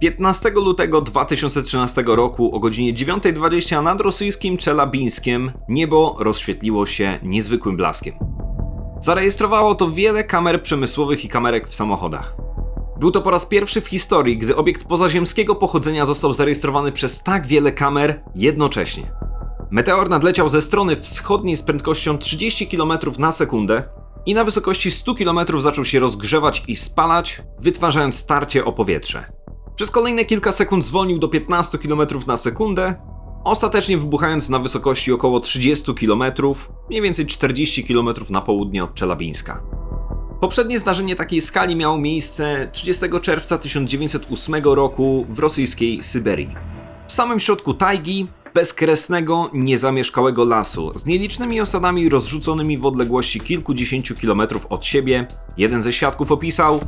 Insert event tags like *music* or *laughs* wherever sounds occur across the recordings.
15 lutego 2013 roku o godzinie 9.20 nad rosyjskim Czelabińskiem niebo rozświetliło się niezwykłym blaskiem. Zarejestrowało to wiele kamer przemysłowych i kamerek w samochodach. Był to po raz pierwszy w historii, gdy obiekt pozaziemskiego pochodzenia został zarejestrowany przez tak wiele kamer jednocześnie. Meteor nadleciał ze strony wschodniej z prędkością 30 km na sekundę i na wysokości 100 km zaczął się rozgrzewać i spalać, wytwarzając starcie o powietrze. Przez kolejne kilka sekund zwolnił do 15 km na sekundę, ostatecznie wybuchając na wysokości około 30 km, mniej więcej 40 km na południe od Czelabińska. Poprzednie zdarzenie takiej skali miało miejsce 30 czerwca 1908 roku w rosyjskiej Syberii. W samym środku tajgi, bezkresnego, niezamieszkałego lasu, z nielicznymi osadami rozrzuconymi w odległości kilkudziesięciu kilometrów od siebie, jeden ze świadków opisał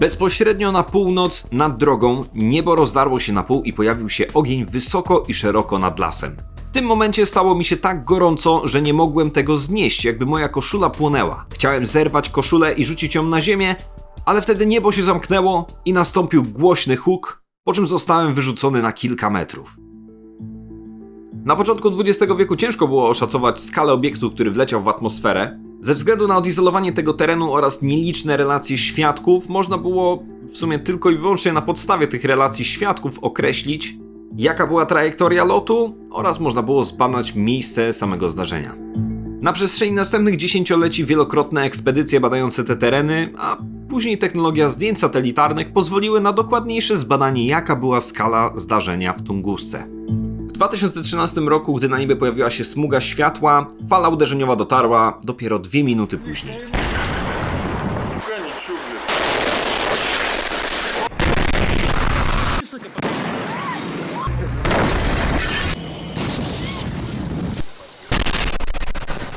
Bezpośrednio na północ, nad drogą, niebo rozdarło się na pół i pojawił się ogień wysoko i szeroko nad lasem. W tym momencie stało mi się tak gorąco, że nie mogłem tego znieść, jakby moja koszula płonęła. Chciałem zerwać koszulę i rzucić ją na ziemię, ale wtedy niebo się zamknęło i nastąpił głośny huk, po czym zostałem wyrzucony na kilka metrów. Na początku XX wieku ciężko było oszacować skalę obiektu, który wleciał w atmosferę. Ze względu na odizolowanie tego terenu oraz nieliczne relacje świadków, można było w sumie tylko i wyłącznie na podstawie tych relacji świadków określić, jaka była trajektoria lotu oraz można było zbadać miejsce samego zdarzenia. Na przestrzeni następnych dziesięcioleci wielokrotne ekspedycje badające te tereny, a później technologia zdjęć satelitarnych pozwoliły na dokładniejsze zbadanie, jaka była skala zdarzenia w Tungusce. 2013 roku, gdy na niebie pojawiła się smuga światła, fala uderzeniowa dotarła dopiero dwie minuty później.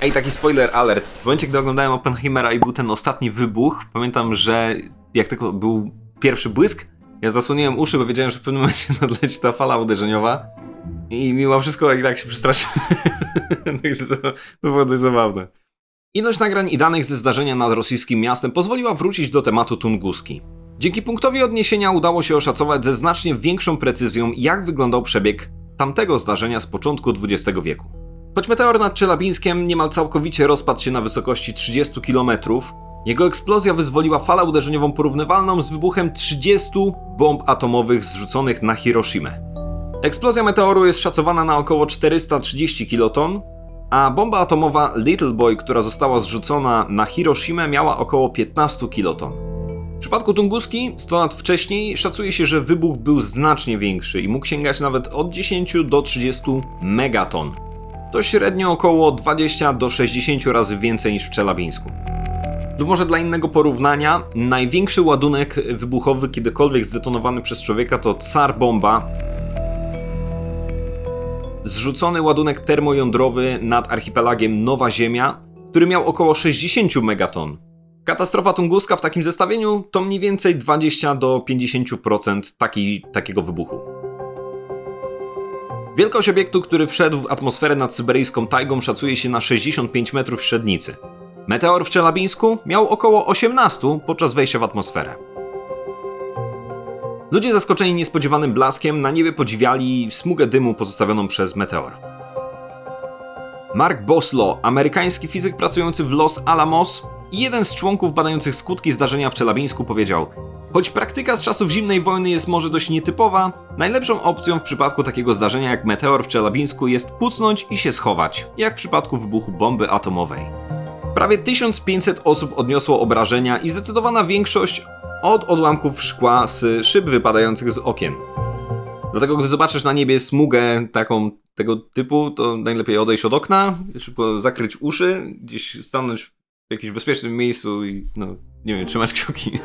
Ej, taki spoiler alert. W momencie, gdy oglądałem Oppenheimera i był ten ostatni wybuch, pamiętam, że jak tylko był pierwszy błysk, ja zasłoniłem uszy, bo wiedziałem, że w pewnym momencie *laughs* nadleci ta fala uderzeniowa. I mimo wszystko i tak się przestraszyłem. *laughs* Także to, to było dość zabawne. Ilość nagrań i danych ze zdarzenia nad rosyjskim miastem pozwoliła wrócić do tematu Tunguski. Dzięki punktowi odniesienia udało się oszacować ze znacznie większą precyzją, jak wyglądał przebieg tamtego zdarzenia z początku XX wieku. Choć meteor nad Czelabińskiem niemal całkowicie rozpadł się na wysokości 30 km, jego eksplozja wyzwoliła falę uderzeniową porównywalną z wybuchem 30 bomb atomowych zrzuconych na Hiroshimę. Eksplozja meteoru jest szacowana na około 430 kiloton, a bomba atomowa Little Boy, która została zrzucona na Hiroshimę, miała około 15 kiloton. W przypadku Tunguski 100 lat wcześniej szacuje się, że wybuch był znacznie większy i mógł sięgać nawet od 10 do 30 megaton. To średnio około 20 do 60 razy więcej niż w Czelabińsku. Lub może dla innego porównania, największy ładunek wybuchowy kiedykolwiek zdetonowany przez człowieka to Tsar Bomba. Zrzucony ładunek termojądrowy nad archipelagiem Nowa Ziemia, który miał około 60 megaton. Katastrofa tunguska w takim zestawieniu to mniej więcej 20 do 50% taki, takiego wybuchu. Wielkość obiektu, który wszedł w atmosferę nad syberyjską tajgą szacuje się na 65 metrów średnicy. Meteor w Czelabińsku miał około 18 podczas wejścia w atmosferę. Ludzie zaskoczeni niespodziewanym blaskiem na niebie podziwiali smugę dymu pozostawioną przez meteor. Mark Boslo, amerykański fizyk pracujący w Los Alamos i jeden z członków badających skutki zdarzenia w Czelabińsku powiedział Choć praktyka z czasów zimnej wojny jest może dość nietypowa, najlepszą opcją w przypadku takiego zdarzenia jak meteor w Czelabińsku jest kucnąć i się schować, jak w przypadku wybuchu bomby atomowej. Prawie 1500 osób odniosło obrażenia i zdecydowana większość od odłamków szkła z szyb wypadających z okien. Dlatego gdy zobaczysz na niebie smugę taką tego typu, to najlepiej odejść od okna, szybko zakryć uszy, gdzieś stanąć w jakimś bezpiecznym miejscu i no, nie wiem, trzymać kciuki. *laughs*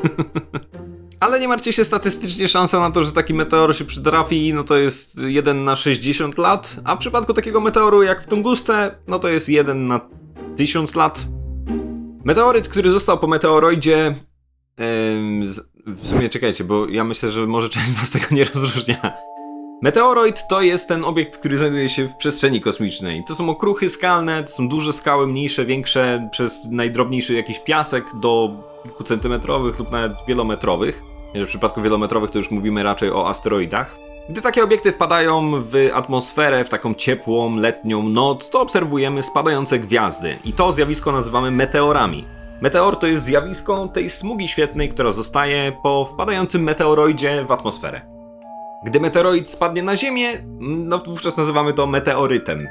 Ale nie martwcie się, statystycznie szansa na to, że taki meteor się przytrafi, no to jest 1 na 60 lat, a w przypadku takiego meteoru jak w Tungusce, no to jest 1 na 1000 lat. Meteoryt, który został po meteoroidzie, w sumie czekajcie, bo ja myślę, że może część was tego nie rozróżnia. Meteoroid to jest ten obiekt, który znajduje się w przestrzeni kosmicznej. To są okruchy skalne, to są duże skały, mniejsze, większe, przez najdrobniejszy jakiś piasek do kilkucentymetrowych lub nawet wielometrowych. W przypadku wielometrowych to już mówimy raczej o asteroidach. Gdy takie obiekty wpadają w atmosferę, w taką ciepłą, letnią noc, to obserwujemy spadające gwiazdy. I to zjawisko nazywamy meteorami. Meteor to jest zjawisko tej smugi świetlnej, która zostaje po wpadającym meteoroidzie w atmosferę. Gdy meteoroid spadnie na Ziemię, no wówczas nazywamy to meteorytem.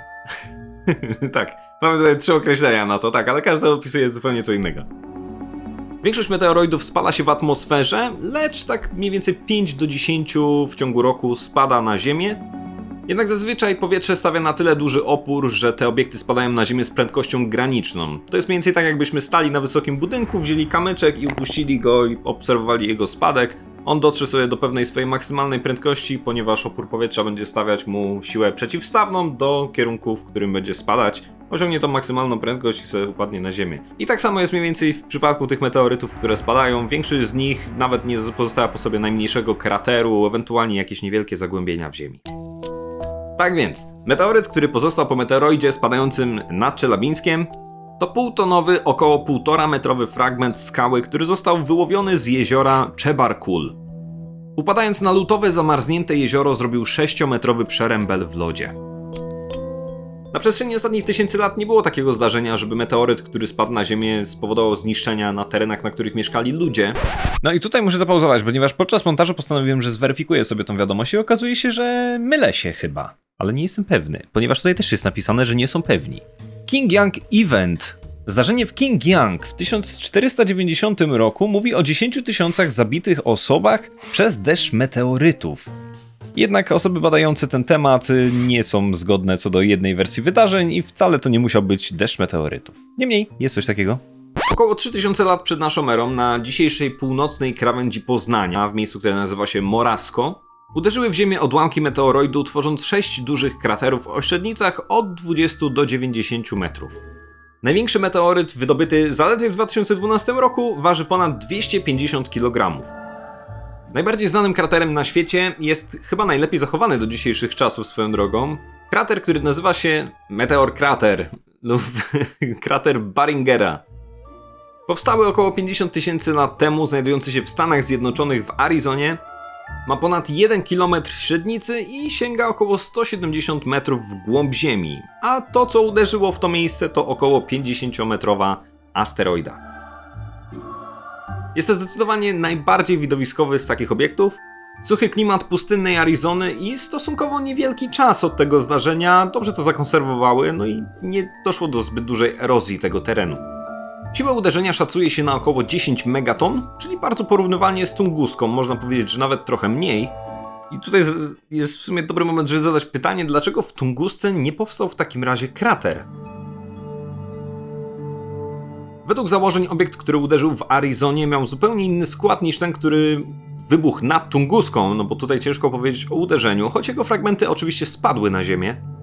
*laughs* tak, mamy tutaj trzy określenia na to, tak, ale każdy opisuje zupełnie co innego. Większość meteoroidów spala się w atmosferze, lecz tak mniej więcej 5 do 10 w ciągu roku spada na Ziemię. Jednak zazwyczaj powietrze stawia na tyle duży opór, że te obiekty spadają na Ziemię z prędkością graniczną. To jest mniej więcej tak, jakbyśmy stali na wysokim budynku, wzięli kamyczek i upuścili go i obserwowali jego spadek. On dotrze sobie do pewnej swojej maksymalnej prędkości, ponieważ opór powietrza będzie stawiać mu siłę przeciwstawną do kierunku, w którym będzie spadać. Osiągnie tą maksymalną prędkość i sobie upadnie na ziemię. I tak samo jest mniej więcej w przypadku tych meteorytów, które spadają. Większość z nich nawet nie pozostała po sobie najmniejszego krateru, ewentualnie jakieś niewielkie zagłębienia w ziemi. Tak więc, meteoryt, który pozostał po meteoroidzie spadającym nad Czelabińskiem, to półtonowy, około 1,5 metrowy fragment skały, który został wyłowiony z jeziora Czebarkul. Upadając na lutowe, zamarznięte jezioro, zrobił 6-metrowy przerębel w lodzie. Na przestrzeni ostatnich tysięcy lat nie było takiego zdarzenia, żeby meteoryt, który spadł na Ziemię, spowodował zniszczenia na terenach, na których mieszkali ludzie. No i tutaj muszę zapauzować, ponieważ podczas montażu postanowiłem, że zweryfikuję sobie tą wiadomość i okazuje się, że mylę się chyba. Ale nie jestem pewny, ponieważ tutaj też jest napisane, że nie są pewni. King Yang Event. Zdarzenie w King Yang w 1490 roku mówi o 10 tysiącach zabitych osobach przez deszcz meteorytów. Jednak osoby badające ten temat nie są zgodne co do jednej wersji wydarzeń i wcale to nie musiał być deszcz meteorytów. Niemniej, jest coś takiego. Około 3000 lat przed naszą erą na dzisiejszej północnej krawędzi Poznania, w miejscu, które nazywa się Morasko, uderzyły w ziemię odłamki meteoroidu, tworząc sześć dużych kraterów o średnicach od 20 do 90 metrów. Największy meteoryt wydobyty zaledwie w 2012 roku waży ponad 250 kg. Najbardziej znanym kraterem na świecie jest chyba najlepiej zachowany do dzisiejszych czasów swoją drogą. Krater, który nazywa się Meteor Krater lub *laughs* krater Baringera. Powstały około 50 tysięcy lat temu, znajdujący się w Stanach Zjednoczonych w Arizonie. Ma ponad 1 km średnicy i sięga około 170 metrów w głąb Ziemi, a to co uderzyło w to miejsce to około 50-metrowa asteroida. Jest to zdecydowanie najbardziej widowiskowy z takich obiektów. Suchy klimat pustynnej Arizony i stosunkowo niewielki czas od tego zdarzenia dobrze to zakonserwowały, no i nie doszło do zbyt dużej erozji tego terenu. Siła uderzenia szacuje się na około 10 megaton, czyli bardzo porównywalnie z Tunguską, można powiedzieć, że nawet trochę mniej. I tutaj jest w sumie dobry moment, żeby zadać pytanie, dlaczego w Tungusce nie powstał w takim razie krater? Według założeń obiekt, który uderzył w Arizonie miał zupełnie inny skład niż ten, który wybuchł nad Tunguską, no bo tutaj ciężko powiedzieć o uderzeniu, choć jego fragmenty oczywiście spadły na ziemię.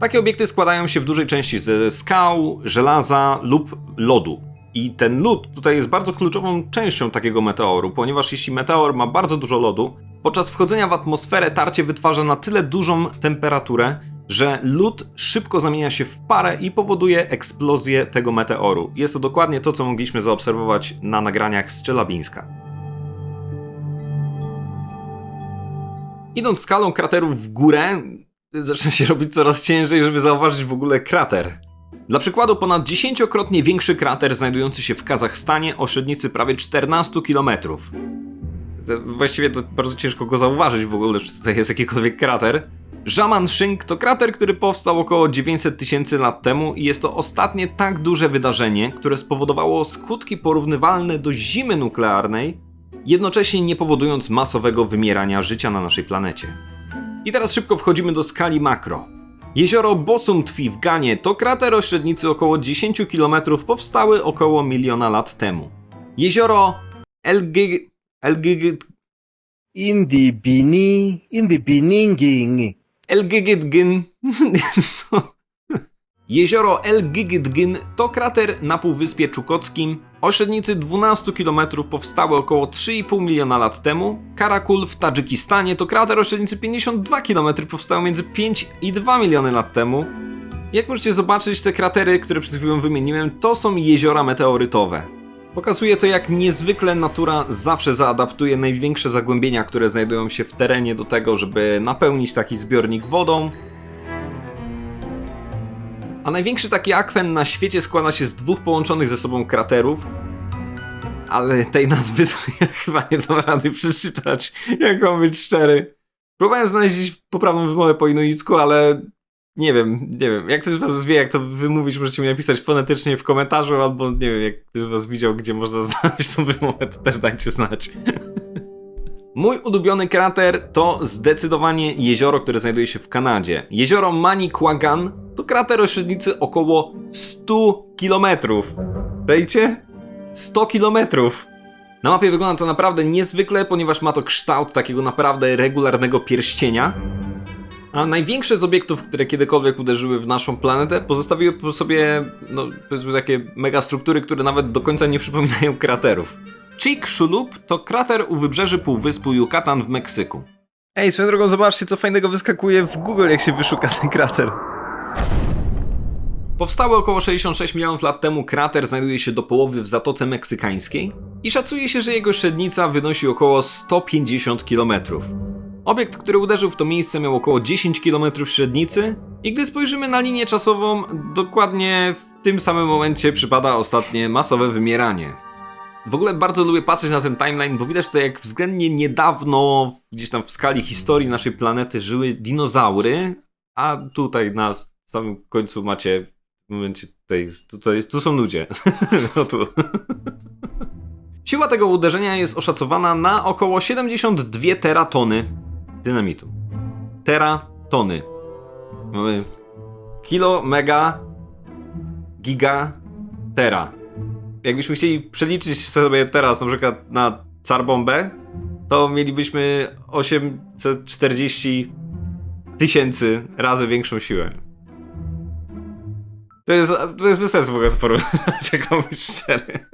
Takie obiekty składają się w dużej części ze skał, żelaza lub lodu. I ten lód tutaj jest bardzo kluczową częścią takiego meteoru, ponieważ jeśli meteor ma bardzo dużo lodu, podczas wchodzenia w atmosferę tarcie wytwarza na tyle dużą temperaturę, że lód szybko zamienia się w parę i powoduje eksplozję tego meteoru. Jest to dokładnie to, co mogliśmy zaobserwować na nagraniach z Czelabińska. Idąc skalą kraterów w górę, zaczyna się robić coraz ciężej, żeby zauważyć w ogóle krater. Dla przykładu, ponad dziesięciokrotnie większy krater znajdujący się w Kazachstanie o średnicy prawie 14 km. Właściwie to bardzo ciężko go zauważyć w ogóle, czy tutaj jest jakikolwiek krater. Żaman Shing to krater, który powstał około 900 tysięcy lat temu i jest to ostatnie tak duże wydarzenie, które spowodowało skutki porównywalne do zimy nuklearnej, jednocześnie nie powodując masowego wymierania życia na naszej planecie. I teraz szybko wchodzimy do skali makro. Jezioro Bosumtwi w Ganie to krater o średnicy około 10 km powstały około miliona lat temu. Jezioro Elgig... Elgig... in the bini Jezioro Elgigitgyn to krater na Półwyspie Czukockim. O średnicy 12 km powstały około 3,5 miliona lat temu. Karakul w Tadżykistanie to krater o średnicy 52 km powstał między 5 i 2 miliony lat temu. Jak możecie zobaczyć, te kratery, które przed chwilą wymieniłem, to są jeziora meteorytowe. Pokazuje to, jak niezwykle natura zawsze zaadaptuje największe zagłębienia, które znajdują się w terenie do tego, żeby napełnić taki zbiornik wodą. A największy taki akwen na świecie składa się z dwóch połączonych ze sobą kraterów. Ale tej nazwy to *laughs* ja chyba nie dam rady przeczytać, jak mam być szczery. Próbowałem znaleźć poprawną wymowę po inuicku, ale nie wiem, nie wiem. Jak ktoś z was wie, jak to wymówić, możecie mi napisać fonetycznie w komentarzu, albo nie wiem, jak ktoś z was widział, gdzie można *laughs* znaleźć tą wymowę, to też dajcie znać. *laughs* Mój ulubiony krater to zdecydowanie jezioro, które znajduje się w Kanadzie. Jezioro Manicouagan to krater o średnicy około 100 km. Dajcie? 100 km. Na mapie wygląda to naprawdę niezwykle, ponieważ ma to kształt takiego naprawdę regularnego pierścienia. A największe z obiektów, które kiedykolwiek uderzyły w naszą planetę, pozostawiły po sobie, no, powiedzmy takie megastruktury, które nawet do końca nie przypominają kraterów. Chicxulub to krater u wybrzeży półwyspu Yucatan w Meksyku. Ej, swoją drogą, zobaczcie, co fajnego wyskakuje w Google, jak się wyszuka ten krater. Powstały około 66 milionów lat temu krater znajduje się do połowy w Zatoce Meksykańskiej i szacuje się, że jego średnica wynosi około 150 km. Obiekt, który uderzył w to miejsce miał około 10 km średnicy i gdy spojrzymy na linię czasową, dokładnie w tym samym momencie przypada ostatnie masowe wymieranie. W ogóle bardzo lubię patrzeć na ten timeline, bo widać to jak względnie niedawno, gdzieś tam w skali historii naszej planety żyły dinozaury, a tutaj na samym końcu macie w momencie tutaj, tutaj tu są ludzie. *laughs* no tu. Siła tego uderzenia jest oszacowana na około 72 teratony dynamitu. Teratony. Mamy kilo, mega, giga, tera. Jakbyśmy chcieli przeliczyć sobie teraz na przykład na carbombę, to mielibyśmy 840 tysięcy razy większą siłę. To jest, to jest bez sensu w ogóle porównać, *laughs* jak mam być szczery.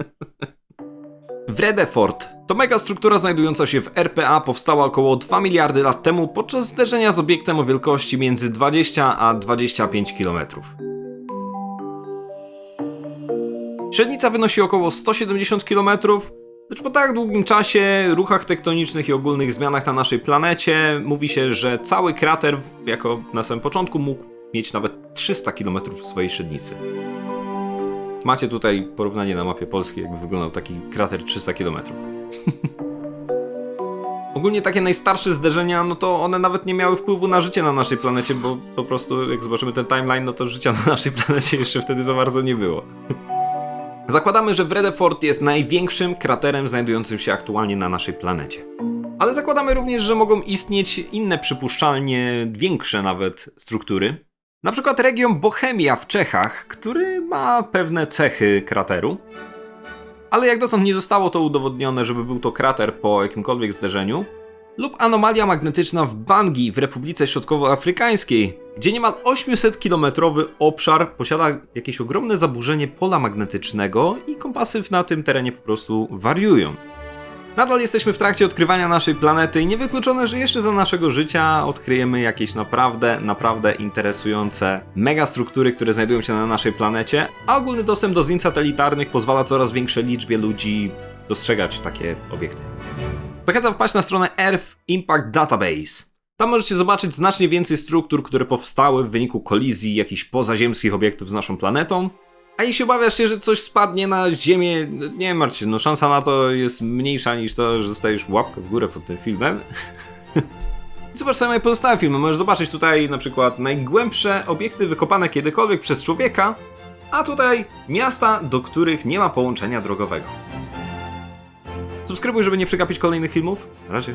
Vredefort to megastruktura znajdująca się w RPA powstała około 2 miliardy lat temu podczas zderzenia z obiektem o wielkości między 20 a 25 km. Średnica wynosi około 170 km, lecz po tak długim czasie, ruchach tektonicznych i ogólnych zmianach na naszej planecie mówi się, że cały krater, jako na samym początku, mógł mieć nawet 300 km swojej średnicy. Macie tutaj porównanie na mapie polskiej, jakby wyglądał taki krater 300 km. *laughs* Ogólnie takie najstarsze zderzenia, no to one nawet nie miały wpływu na życie na naszej planecie, bo po prostu jak zobaczymy ten timeline, no to życia na naszej planecie jeszcze wtedy za bardzo nie było. *laughs* Zakładamy, że Vredefort jest największym kraterem znajdującym się aktualnie na naszej planecie. Ale zakładamy również, że mogą istnieć inne przypuszczalnie większe nawet struktury. Na przykład region Bohemia w Czechach, który ma pewne cechy krateru. Ale jak dotąd nie zostało to udowodnione, żeby był to krater po jakimkolwiek zderzeniu. Lub anomalia magnetyczna w Bangi w Republice Środkowoafrykańskiej, gdzie niemal 800-kilometrowy obszar posiada jakieś ogromne zaburzenie pola magnetycznego i kompasy na tym terenie po prostu wariują. Nadal jesteśmy w trakcie odkrywania naszej planety i niewykluczone, że jeszcze za naszego życia odkryjemy jakieś naprawdę, naprawdę interesujące megastruktury, które znajdują się na naszej planecie, a ogólny dostęp do zdjęć satelitarnych pozwala coraz większej liczbie ludzi dostrzegać takie obiekty. Zachęcam wpaść na stronę Earth Impact Database. Tam możecie zobaczyć znacznie więcej struktur, które powstały w wyniku kolizji jakichś pozaziemskich obiektów z naszą planetą. A jeśli obawiasz się, że coś spadnie na Ziemię, nie martw się, no szansa na to jest mniejsza niż to, że zostajesz łapkę w górę pod tym filmem. *laughs* Zobacz sobie moje pozostałe filmy. Możesz zobaczyć tutaj na przykład najgłębsze obiekty wykopane kiedykolwiek przez człowieka, a tutaj miasta, do których nie ma połączenia drogowego. Subskrybuj, żeby nie przegapić kolejnych filmów. Na razie.